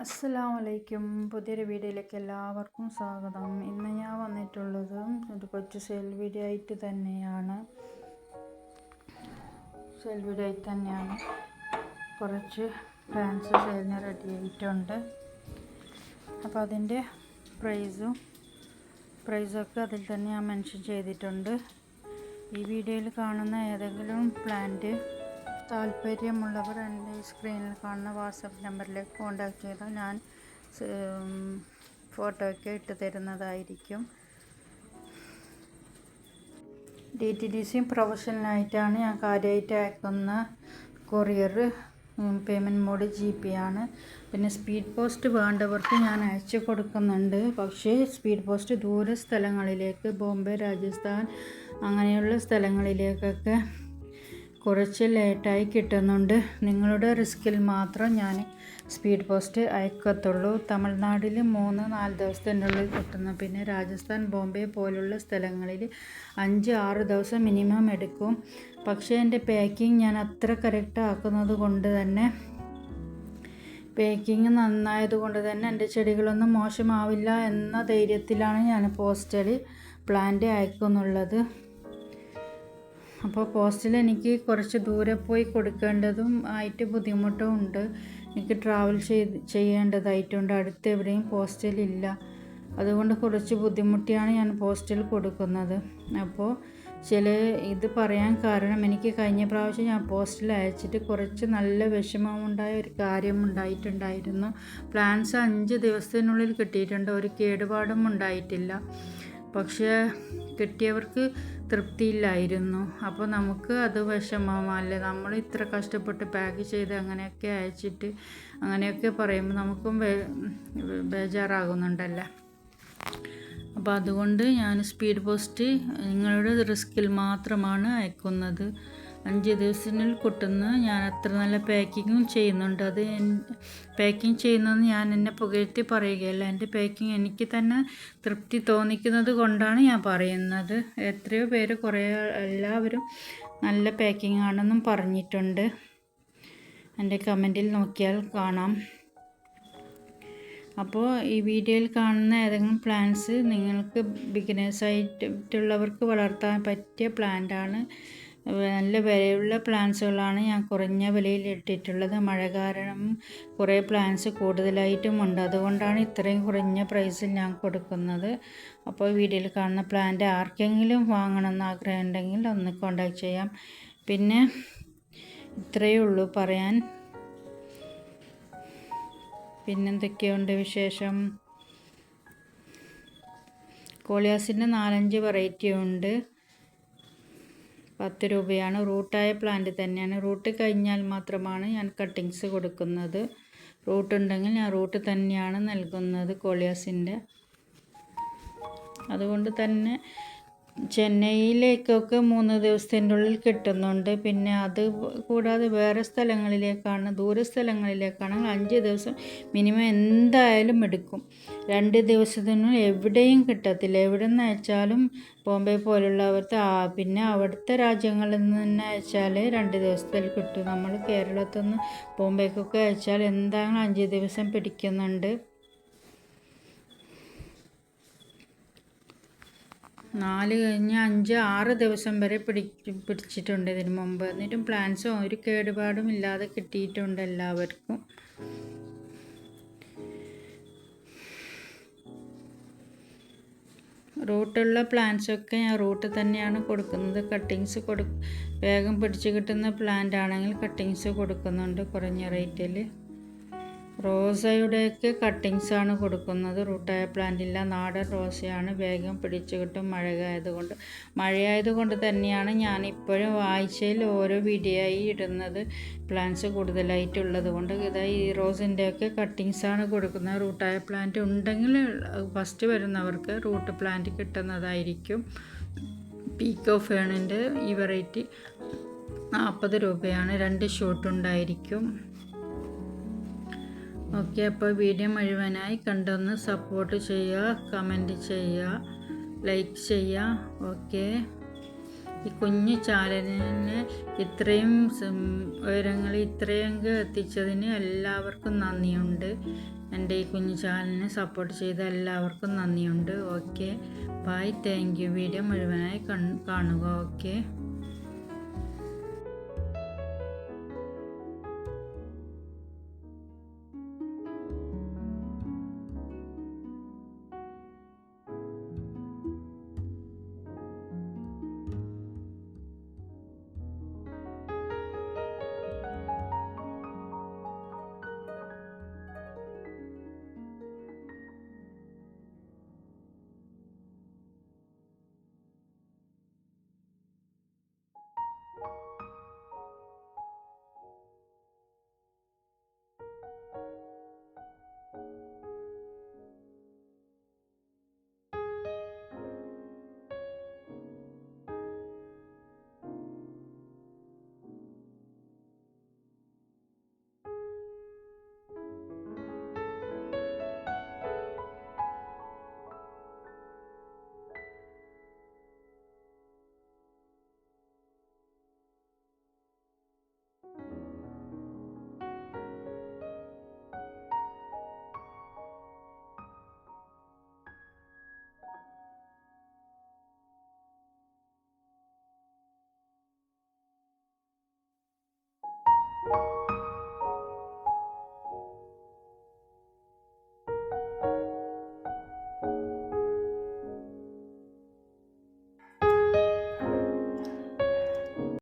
അസ്സലാമു അലൈക്കും പുതിയൊരു വീഡിയോയിലേക്ക് എല്ലാവർക്കും സ്വാഗതം. ഇന്ന് ഞാൻ വന്നിട്ടുള്ളത് ഒരു കൊച്ചു സെയിൽ വീഡിയോ ആയിട്ട് തന്നെയാണ്. സെയിൽ വീഡിയോ ആയിട്ട് തന്നെയാണ്. കുറച്ച് ഫാൻസ് സെയിലിന് റെഡി ആയിട്ടുണ്ട് അപ്പോൾ അതിന്റെ പ്രൈസും പ്രൈസൊക്കെ അതിൽ തന്നെ ഞാൻ മെൻഷൻ ചെയ്തിട്ടുണ്ട്. ഈ വീഡിയോയിൽ കാണുന്ന ഏതെങ്കിലും പ്ലാന്റ് താല്പര്യമുള്ളവർ എന്റെ സ്ക്രീനിൽ കാണുന്ന വാട്സപ്പ് നമ്പറിലേക്ക് കോൺടാക്ട് ചെയ്താൽ ഞാൻ ഫോട്ടോ ഒക്കെ ഇട്ട് തരുന്നതായിരിക്കും. ഡി ടി ഡി സി പ്രൊഫഷണലായിട്ടാണ് ഞാൻ കാര്യമായിട്ട് അയക്കുന്ന courier payment mode G pay ആണ്. പിന്നെ സ്പീഡ് പോസ്റ്റ് വേണ്ടവർക്ക് ഞാൻ അയച്ചു കൊടുക്കുന്നുണ്ട്. പക്ഷേ സ്പീഡ് പോസ്റ്റ് ദൂര സ്ഥലങ്ങളിലേക്ക് ബോംബെ രാജസ്ഥാൻ അങ്ങനെയുള്ള സ്ഥലങ്ങളിലേക്കൊക്കെ കുറച്ച് ലേറ്റായി കിട്ടുന്നുണ്ട്. നിങ്ങളുടെ റിസ്കിൽ മാത്രം ഞാൻ സ്പീഡ് പോസ്റ്റ് അയക്കത്തുള്ളൂ. തമിഴ്നാട്ടിൽ മൂന്ന് നാല് ദിവസത്തിനുള്ളിൽ കിട്ടുന്നു. പിന്നെ രാജസ്ഥാൻ ബോംബെ പോലുള്ള സ്ഥലങ്ങളിൽ അഞ്ച് ആറ് ദിവസം മിനിമം എടുക്കും. പക്ഷേ എന്റെ പാക്കിംഗ് ഞാൻ അത്ര കറക്റ്റ് ആക്കുന്നത് കൊണ്ട് തന്നെ പാക്കിങ് നന്നായതുകൊണ്ട് തന്നെ എന്റെ ചെടികളൊന്നും മോശമാവില്ല എന്ന ധൈര്യത്തിലാണ് ഞാൻ പോസ്റ്റൽ പ്ലാന്റ് അയക്കുന്നുള്ളത്. അപ്പോൾ പോസ്റ്റിൽ എനിക്ക് കുറച്ച് ദൂരെ പോയി കൊടുക്കേണ്ടതും ആയിട്ട് ബുദ്ധിമുട്ടും ഉണ്ട്. എനിക്ക് ട്രാവൽ ചെയ്ത് ചെയ്യേണ്ടതായിട്ടുണ്ട്. അടുത്ത് എവിടെയും പോസ്റ്റലില്ല അതുകൊണ്ട് കുറച്ച് ബുദ്ധിമുട്ടിയാണ് ഞാൻ പോസ്റ്റിൽ കൊടുക്കുന്നത്. അപ്പോൾ ചില ഇത് പറയാൻ കാരണം എനിക്ക് കഴിഞ്ഞ പ്രാവശ്യം ഞാൻ പോസ്റ്റിൽ അയച്ചിട്ട് കുറച്ച് നല്ല വിഷമമുണ്ടായ ഒരു കാര്യം ഉണ്ടായിട്ടുണ്ടായിരുന്നു. പ്ലാൻസ് അഞ്ച് ദിവസത്തിനുള്ളിൽ കിട്ടിയിട്ടുണ്ട്. ഒരു കേടുപാടും ഉണ്ടായിട്ടില്ല. പക്ഷേ കിട്ടിയവർക്ക് തൃപ്തിയില്ലായിരുന്നു. അപ്പോൾ നമുക്ക് അത് വിഷമമല്ലേ? നമ്മൾ ഇത്ര കഷ്ടപ്പെട്ട് പാക്ക് ചെയ്ത് അങ്ങനെയൊക്കെ അയച്ചിട്ട് അങ്ങനെയൊക്കെ പറയുമ്പോൾ നമുക്കും ബേജാറാകുന്നുണ്ടല്ലേ? അപ്പോൾ അതുകൊണ്ട് ഞാൻ സ്പീഡ് പോസ്റ്റ് നിങ്ങളുടെ റിസ്കിൽ മാത്രമാണ് അയക്കുന്നത്. അഞ്ച് ദിവസത്തിനുള്ളിൽ കിട്ടുന്നു. ഞാൻ അത്ര നല്ല പാക്കിങ്ങും ചെയ്യുന്നുണ്ട്. അത് പാക്കിങ് ചെയ്യുന്നത് ഞാൻ എന്നെ പുകഴ്ത്തി പറയുകയല്ല. എന്റെ പാക്കിങ് എനിക്ക് തന്നെ തൃപ്തി തോന്നിക്കുന്നത് കൊണ്ടാണ് ഞാൻ പറയുന്നത്. എത്രയോ പേര് കുറേ എല്ലാവരും നല്ല പാക്കിംഗ് ആണെന്നും പറഞ്ഞിട്ടുണ്ട്. എന്റെ കമന്റിൽ നോക്കിയാൽ കാണാം. അപ്പോൾ ഈ വീഡിയോയിൽ കാണുന്ന ഏതെങ്കിലും പ്ലാന്റ്സ് നിങ്ങൾക്ക് ബിഗിനേഴ്സായിട്ടുള്ളവർക്ക് വളർത്താൻ പറ്റിയ പ്ലാന്റാണ് നല്ല വിലയുള്ള പ്ലാന്റ്സുകളാണ് ഞാൻ കുറഞ്ഞ വിലയിൽ ഇട്ടിട്ടുള്ളത്. മഴ കാരണം കുറേ പ്ലാന്റ്സ് കൂടുതലായിട്ടും ഉണ്ട്. അതുകൊണ്ടാണ് ഇത്രയും കുറഞ്ഞ പ്രൈസിൽ ഞാൻ കൊടുക്കുന്നത്. അപ്പോൾ വീഡിയോയിൽ കാണുന്ന പ്ലാന്റ് ആർക്കെങ്കിലും വാങ്ങണമെന്ന് ആഗ്രഹം ഉണ്ടെങ്കിൽ ഒന്ന് കോണ്ടാക്ട് ചെയ്യാം. പിന്നെ ഇത്രയേ ഉള്ളൂ പറയാൻ. പിന്നെന്തൊക്കെയുണ്ട് വിശേഷം? കോളിയാസിന്റെ നാലഞ്ച് വെറൈറ്റി ഉണ്ട്. പത്ത് രൂപയാണ്. റൂട്ടായ പ്ലാന്റ് തന്നെയാണ്. റൂട്ട് കഴിഞ്ഞാൽ മാത്രമാണ് ഞാൻ കട്ടിങ്സ് കൊടുക്കുന്നത്. റൂട്ട് ഉണ്ടെങ്കിൽ ഞാൻ റൂട്ട് തന്നെയാണ് നൽകുന്നത് കോളിയാസിന്റെ. അതുകൊണ്ട് തന്നെ ചെന്നൈയിലേക്കൊക്കെ മൂന്ന് ദിവസത്തിന്റെ ഉള്ളിൽ കിട്ടുന്നുണ്ട്. പിന്നെ അത് കൂടാതെ വേറെ സ്ഥലങ്ങളിലേക്കാണ് ദൂര സ്ഥലങ്ങളിലേക്കാണെങ്കിൽ അഞ്ച് ദിവസം മിനിമം എന്തായാലും എടുക്കും. രണ്ട് ദിവസത്തിനുള്ളിൽ എവിടെയും കിട്ടത്തില്ല. എവിടെ നിന്ന് അയച്ചാലും ബോംബെ പോലുള്ളവർക്ക് പിന്നെ അവിടുത്തെ രാജ്യങ്ങളിൽ നിന്ന് അയച്ചാൽ രണ്ട് ദിവസത്തിൽ കിട്ടും. നമ്മൾ കേരളത്തിൽ നിന്ന് ബോംബെക്കൊക്കെ അയച്ചാൽ എന്തായാലും അഞ്ച് ദിവസം പിടിക്കുന്നുണ്ട്. നാല് കഴിഞ്ഞ് അഞ്ച് ആറ് ദിവസം വരെ പിടി പിടിച്ചിട്ടുണ്ട് ഇതിന് മുമ്പ്. എന്നിട്ടും പ്ലാൻസും ഒരു കേടുപാടും ഇല്ലാതെ കിട്ടിയിട്ടുണ്ട് എല്ലാവർക്കും. റൂട്ടുള്ള പ്ലാന്റ്സൊക്കെ ഞാൻ റൂട്ട് തന്നെയാണ് കൊടുക്കുന്നത്. കട്ടിങ്സ് കൊടു വേഗം പിടിച്ച് കിട്ടുന്ന പ്ലാന്റ് ആണെങ്കിൽ കട്ടിങ്സ് കൊടുക്കുന്നുണ്ട് കുറഞ്ഞ റേറ്റിൽ റോസയുടെയൊക്കെ കട്ടിങ്സാണ് കൊടുക്കുന്നത്. റൂട്ടായ പ്ലാന്റ് ഇല്ല നാടൻ റോസയാണ്. വേഗം പിടിച്ചു കിട്ടും മഴ ആയതുകൊണ്ട് മഴയായതുകൊണ്ട് തന്നെയാണ് ഞാൻ ഇപ്പോഴും ആഴ്ചയിൽ ഓരോ വീഡിയോ ആയി ഇടുന്നത് പ്ലാന്റ്സ് കൂടുതലായിട്ടുള്ളത് കൊണ്ട് ഇതാ ഈ റോസിന്റെയൊക്കെ കട്ടിങ്സാണ് കൊടുക്കുന്നത്. റൂട്ടായ പ്ലാന്റ് ഉണ്ടെങ്കിൽ ഫസ്റ്റ് വരുന്നവർക്ക് റൂട്ട് പ്ലാന്റ് കിട്ടുന്നതായിരിക്കും. പീക്കോ ഫേണിന്റെ ഈ വെറൈറ്റി നാൽപ്പത് രൂപയാണ്. രണ്ട് ഷൂട്ട് ഉണ്ടായിരിക്കും ഓക്കെ അപ്പോൾ വീഡിയോ മുഴുവനായി കണ്ടൊന്ന് സപ്പോർട്ട് ചെയ്യുക കമന്റ് ചെയ്യുക ലൈക്ക് ചെയ്യുക. ഓക്കെ. ഈ കുഞ്ഞു ചാനലിനെ ഇത്രയും ഉയരങ്ങൾ ഇത്രയും എത്തിച്ചതിന് എല്ലാവർക്കും നന്ദിയുണ്ട്. എന്റെ ഈ കുഞ്ഞു ചാനലിനെ സപ്പോർട്ട് ചെയ്ത എല്ലാവർക്കും നന്ദിയുണ്ട്. Okay. Bye thank you video മുഴുവനായി കാണുക. Okay.